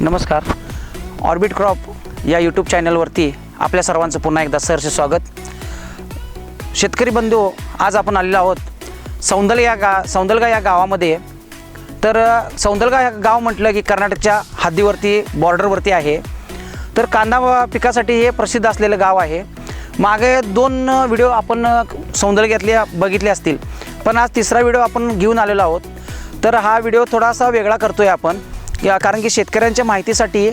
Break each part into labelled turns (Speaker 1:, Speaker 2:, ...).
Speaker 1: नमस्कार. Orbit crop या YouTube चॅनलवरती आपल्या सर्वांचं पुन्हा एकदा सरसे स्वागत. शेतकरी बंधू आज आपण आलेलो आहोत सौंदल या गा सौंदलगा या गावामध्ये. तर सौंदलगा या गाव म्हटलं की कर्नाटकच्या हद्दीवरती बॉर्डरवरती आहे. तर कांदा पिकासाठी हे प्रसिद्ध असलेलं गाव आहे. मागे दोन व्हिडिओ आपण अ, सौंदलग्यातले बघितले असतील. पण आज तिसरा व्हिडिओ आपण घेऊन आलेलो आहोत. तर हा व्हिडिओ थोडासा वेगळा करतो आहे आपण. या कारण की शेतकऱ्यांच्या माहितीसाठी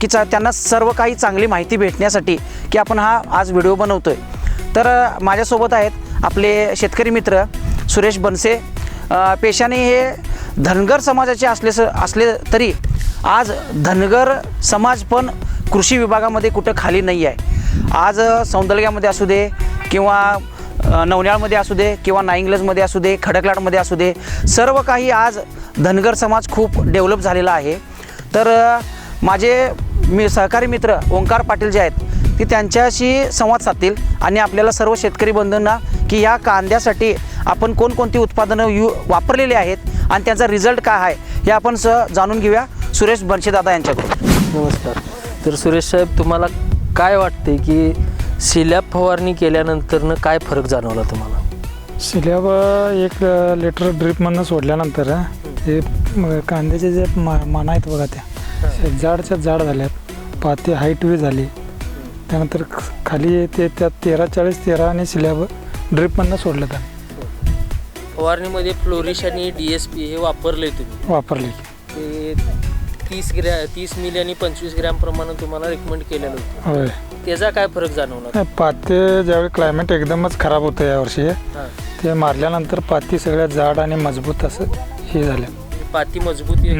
Speaker 1: की चा त्यांना सर्व काही चांगली माहिती भेटण्यासाठी की आपण हा आज व्हिडिओ बनवतो आहे तर माझ्यासोबत आहेत आपले शेतकरी मित्र सुरेश बनसे. पेशाने हे धनगर समाजाचे असले असले तरी आज धनगर समाज पण कृषी विभागामध्ये कुठं खाली नाही आहे. आज सौंदर्यामध्ये असू दे किंवा नवन्याळमध्ये असू दे किंवा नाईंग्लजमध्ये असू दे खडकलाटमध्ये असू दे सर्व काही आज धनगर समाज खूप डेव्हलप झालेला आहे. तर माझे मी सहकारी मित्र ओंकार पाटील जे आहेत ते त्यांच्याशी संवाद साधतील आणि आपल्याला सर्व शेतकरी बंधूंना की या कांद्यासाठी आपण कोणकोणती उत्पादनं यू वापरलेली आहेत आणि त्यांचा रिझल्ट काय आहे हे आपण स जाणून घेऊया सुरेश बनशेदादा यांच्याकडून.
Speaker 2: नमस्कार. तर सुरेश साहेब तुम्हाला काय वाटते की सिलॅब फवारणी केल्यानंतरनं काय फरक जाणवला तुम्हाला?
Speaker 3: शिल्याब एक लिटर ड्रीपमधनं सोडल्यानंतर हे कांद्याचे जे मा माना आहेत बघा त्या जाडच्या जाड झाल्यात. पाती हाईट बी झाली. त्यानंतर खाली ते त्या तेरा चाळीस तेरा आणि शिल्याब ड्रीपमधनं सोडलं त्या
Speaker 2: फवारणीमध्ये फ्लोरिश आणि डी एस पी हे वापरले तुम्ही?
Speaker 3: वापरले
Speaker 2: ते तीस ग्रॅ तीस मिली आणि पंचवीस ग्रॅम प्रमाणे तुम्हाला रेकमेंड केलेलं होतं.
Speaker 3: होय.
Speaker 2: त्याचा काय फरक जाणवला
Speaker 3: पाते ज्यावेळी क्लायमेट एकदमच खराब होतं यावर्षी ते मारल्यानंतर पाती सगळ्या जाड आणि मजबूत असं हे झाल्या
Speaker 2: पाती मजबूती.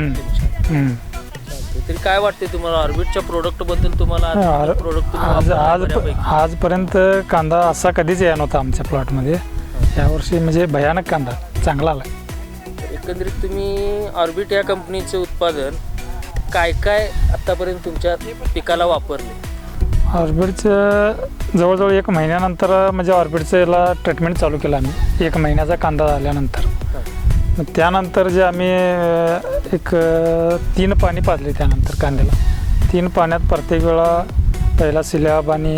Speaker 2: तरी काय वाटते तुम्हाला? ऑर्बिटच्या प्रोडक्टबद्दल तुम्हाला प्रोडक्ट
Speaker 3: आज आज आजपर्यंत कांदा असा कधीच या नव्हता आमच्या प्लॉटमध्ये यावर्षी म्हणजे भयानक कांदा चांगला आला
Speaker 2: एकंदरीत तुम्ही ऑर्बिट या कंपनीचे उत्पादन काय काय आतापर्यंत तुमच्या पिकाला वापरले
Speaker 3: ऑर्बिडचं जवळजवळ एक महिन्यानंतर म्हणजे ऑर्बिडचं याला ट्रीटमेंट चालू केलं आम्ही. एक महिन्याचा कांदा झाल्यानंतर. मग त्यानंतर जे आम्ही एक तीन पाणी पाजले त्यानंतर कांद्याला. तीन पाण्यात प्रत्येक वेळा पहिला सिलॅब आणि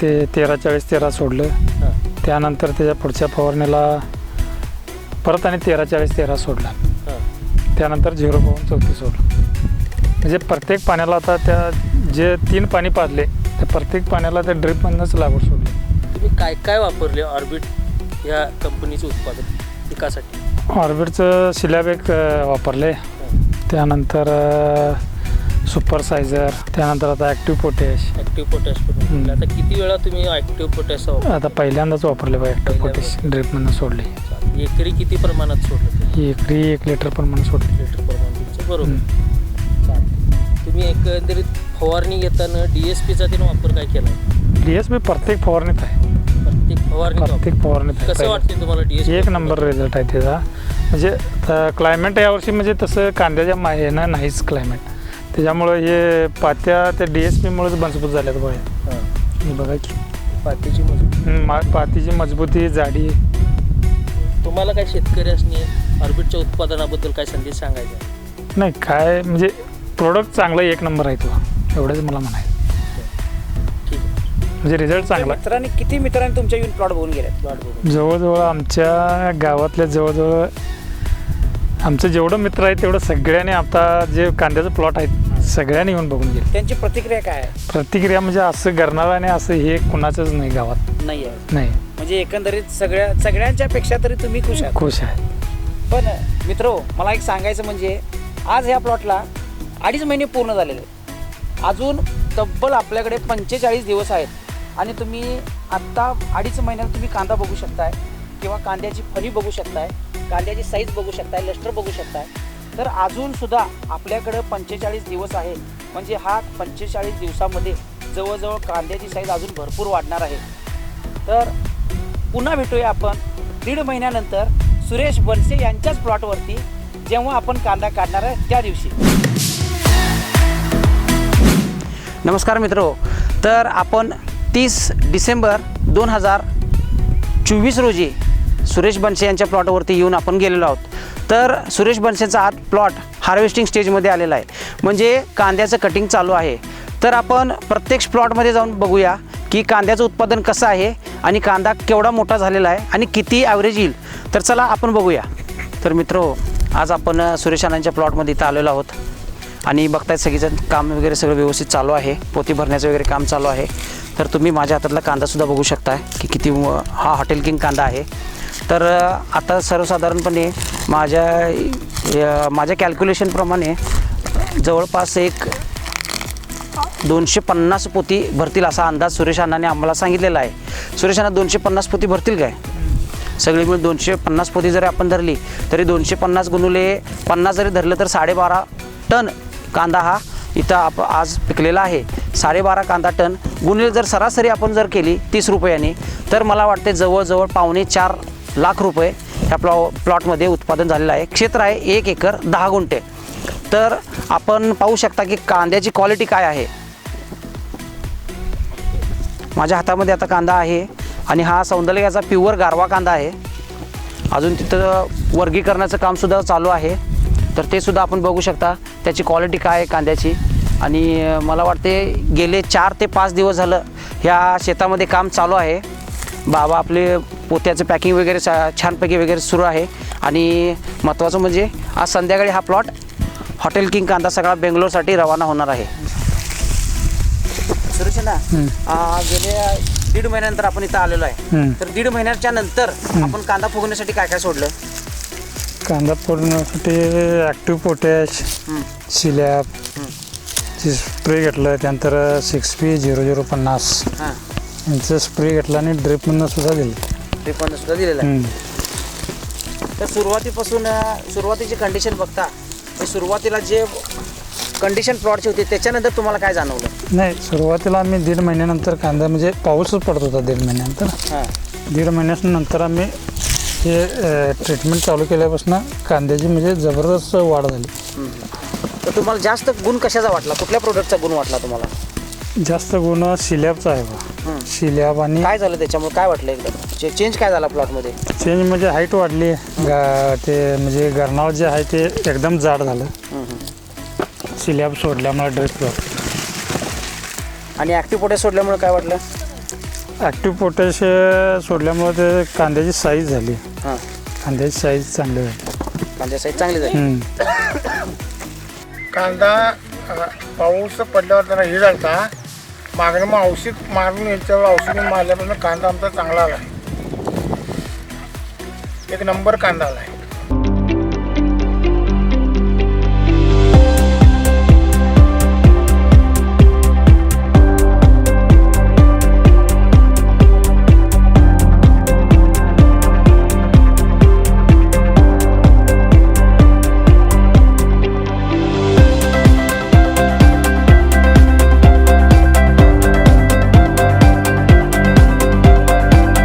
Speaker 3: ते तेरा चाळीस तेरा सोडलं. त्यानंतर त्याच्या पुढच्या फवारणीला परत आणि तेरा चाळीस तेरा सोडला. त्यानंतर झिरो पाहून चौतीस सोडलं. म्हणजे प्रत्येक पाण्याला आता त्या जे तीन पाणी पाजले त्या प्रत्येक पाण्याला त्या ड्रीपमधनंच लागवड सोडली.
Speaker 2: तुम्ही काय काय वापरले ऑर्बिट या कंपनीचे उत्पादन पिकासाठी
Speaker 3: ऑर्बिटचं सिलॅब एक अं, वापरले. त्यानंतर सुपर सायझर त्यानंतर आता ॲक्टिव्ह पोटॅश.
Speaker 2: Active potash. आता किती वेळा तुम्ही ॲक्टिव्ह पोटॅश
Speaker 3: आता पहिल्यांदाच वापरले बघा ॲक्टिव्ह पोटॅश ड्रीपमधनं सोडले.
Speaker 2: एकरी किती प्रमाणात सोडलं
Speaker 3: एकरी एक लिटर प्रमाणे सोडले.
Speaker 2: लिटर प्रमाण तुमचं? बरोबर. तुम्ही एकंदरीत फवारणी घेताना डी एस पीचा तिने वापर काय केला?
Speaker 3: डी एस बी प्रत्येक फवारणीत आहे.
Speaker 2: प्रत्येक फवारणी
Speaker 3: प्रत्येक फवारणीत आहे.
Speaker 2: कसं. वाटते तुम्हाला डी एस
Speaker 3: एक नंबर रिझल्ट आहे त्याचा. म्हणजे क्लायमेट यावर्षी म्हणजे तसं कांद्याच्या मा ना नाहीच क्लायमेट त्याच्यामुळं हे पात्या त्या डी एस पीमुळेच मजबूत झाल्यात बघा. हे. बघा की.
Speaker 2: पातीची मजबूत.
Speaker 3: मा- पातीची मजबूती जाडी.
Speaker 2: तुम्हाला काय शेतकरी असणे ऑर्बिटच्या उत्पादनाबद्दल काय संदेश सांगायचा? आहे?
Speaker 3: नाही काय म्हणजे प्रोडक्ट चांगलं एक नंबर आहे तुला. एवढंच मला म्हणायचं.
Speaker 2: ठीक आहे
Speaker 3: म्हणजे रिझल्ट चांगला.
Speaker 1: मित्रांनी किती मित्रांनी तुमच्या येऊन प्लॉट बघून गेले
Speaker 3: जवळजवळ आमच्या गावातल्या जवळजवळ आमचं जेवढं मित्र आहे तेवढं सगळ्यांनी आता जे कांद्याचं प्लॉट आहेत सगळ्यांनी येऊन बघून गेले.
Speaker 1: त्यांची प्रतिक्रिया काय आहे?
Speaker 3: प्रतिक्रिया म्हणजे असं करणार आणि असं हे कुणाचंच नाही गावात.
Speaker 1: नाही आहे.
Speaker 3: नाही.
Speaker 1: म्हणजे एकंदरीत सगळ्या सगळ्यांच्या पेक्षा तरी तुम्ही खुश आहात.
Speaker 3: खुश आहे.
Speaker 1: पण मित्रो मला एक सांगायचं म्हणजे आज ह्या प्लॉटला अडीच महिने पूर्ण झालेले आहेत. अजून तब्बल आपल्याकडे पंचेचाळीस दिवस आहेत. आणि तुम्ही आत्ता अडीच महिन्यात तुम्ही कांदा बघू शकताय किंवा कांद्याची फणी बघू शकताय कांद्याची साईज बघू शकताय लष्टर बघू शकताय. तर अजूनसुद्धा आपल्याकडं पंचेचाळीस दिवस आहे. म्हणजे हा पंचेचाळीस दिवसामध्ये जवळजवळ कांद्याची साईज अजून भरपूर वाढणार आहे. तर पुन्हा भेटूया आपण दीड महिन्यानंतर सुरेश बनसे यांच्याच प्लॉटवरती जेव्हा आपण कांदा काढणार आहे त्या दिवशी. नमस्कार मित्रो. तर आपण तीस डिसेंबर दोन हजार चोवीस रोजी सुरेश बनसे यांच्या प्लॉटवरती येऊन आपण गेलेलो आहोत. तर सुरेश बनसेचा आज प्लॉट हार्वेस्टिंग स्टेजमध्ये आलेला आहे. म्हणजे कांद्याचं कटिंग चालू आहे. तर आपण प्रत्यक्ष प्लॉटमध्ये जाऊन बघूया की कांद्याचं उत्पादन कसं आहे आणि कांदा केवढा मोठा झालेला आहे आणि किती ॲव्हरेज येईल. तर चला आपण बघूया. तर मित्र आज आपण सुरेश अण्णांच्या प्लॉटमध्ये इथं आलेलो आहोत. आणि बघताय सगळेजण काम वगैरे सगळं व्यवस्थित चालू आहे. पोती भरण्याचं वगैरे काम चालू आहे. तर तुम्ही माझ्या हातातला कांदासुद्धा बघू शकता की किती हा हॉटेल किंग कांदा आहे. तर आता सर्वसाधारणपणे माझ्या माझ्या कॅल्क्युलेशनप्रमाणे जवळपास एक दोनशे पन्नास पोती भरतील असा अंदाज सुरेश अण्णाने आम्हाला सांगितलेला आहे. सुरेश अण्णा दोनशे पन्नास पोती भरतील काय? सगळी मिळून दोनशे पन्नास पोती जरी आपण धरली तरी दोनशे पन्नास गुणुले पन्नास जरी धरलं तर साडेबारा टन कांदा हा इथं आप आज पिकलेला आहे. साडेबारा कांदा टन. गुणिले जर सरासरी आपण जर केली तीस रुपयाने तर मला वाटते जवळजवळ पावणे चार लाख रुपये ह्या प्लॉ प्लॉटमध्ये उत्पादन झालेलं आहे. क्षेत्र आहे एक एकर दहा गुंठे. तर आपण पाहू शकता की कांद्याची क्वालिटी काय आहे. माझ्या हातामध्ये आता कांदा आहे आणि हा सौंदर्याचा प्युअर गारवा कांदा आहे. अजून तिथं वर्गीकरणाचं कामसुद्धा चालू आहे. तर ते सुद्धा आपण बघू शकता. त्याची क्वालिटी काय आहे कांद्याची? आणि मला वाटते गेले चार ते पाच दिवस झालं ह्या शेतामध्ये काम चालू आहे. बाबा आपले पोत्याचं पॅकिंग वगैरे सा छानपैकी वगैरे सुरू आहे. आणि महत्त्वाचं म्हणजे आज संध्याकाळी हा प्लॉट हॉटेल किंग कांदा सगळा बेंगलोरसाठी रवाना होणार आहे. गेल्या दीड महिन्यानंतर आपण इथं आलेलो आहे. तर दीड महिन्याच्या नंतर आपण कांदा फुगवण्यासाठी काय काय सोडलं?
Speaker 3: कांदा फोडण्यासाठी ॲक्टिव्ह पोटॅश सिलॅप स्प्रे घेतलं त्यानंतर सिक्स पी झिरो झिरो पन्नास.
Speaker 1: हां.
Speaker 3: यांचं स्प्रे घेतला आणि ड्रिपमधनं सुद्धा दिलं.
Speaker 1: पण सुद्धा दिलेलं आहे. तर सुरुवातीपासून अं, सुरुवातीची कंडिशन बघता तर सुरुवातीला जे कंडिशन प्लॉटची होती त्याच्यानंतर तुम्हाला काय जाणवलं?
Speaker 3: नाही सुरुवातीला आम्ही दीड महिन्यानंतर कांदा म्हणजे पाऊसच पडत होता दीड महिन्यानंतर.
Speaker 1: हां.
Speaker 3: दीड महिन्यानंतर आम्ही हे ट्रीटमेंट चालू केल्यापासून कांद्याची म्हणजे जबरदस्त वाढ झाली.
Speaker 1: तर तुम्हाला जास्त गुण कशाचा वाटला? कुठल्या प्रोडक्टचा गुण वाटला तुम्हाला?
Speaker 3: जास्त गुण सिलॅबचा आहे बा. सिलॅब आणि
Speaker 1: काय झालं त्याच्यामुळे? काय वाटलं एकदम? चेंज काय झाला प्लॉटमध्ये
Speaker 3: चेंज म्हणजे हाईट वाढली. ते म्हणजे गरनाळ जे आहे ते एकदम जाड झालं. सिलॅब सोडल्यामुळे ड्रिपला
Speaker 1: आणि ॲक्टिव्ह पोटॅश सोडल्यामुळे काय वाटलं?
Speaker 3: ॲक्टिव्ह पोटॅश सोडल्यामुळे ते कांद्याची साईज झाली.
Speaker 1: हां.
Speaker 3: कांद्याची साईज चांगली झाली.
Speaker 1: कांद्या साईज चांगली झाली.
Speaker 3: हम्म.
Speaker 4: कांदा अ, पाऊस पडल्यावर जरा हे झालता. मागणं मग औषध मारून याच्यावर औषध मारल्यापासून कांदा आमचा चांगला आला एक नंबर कांदा आला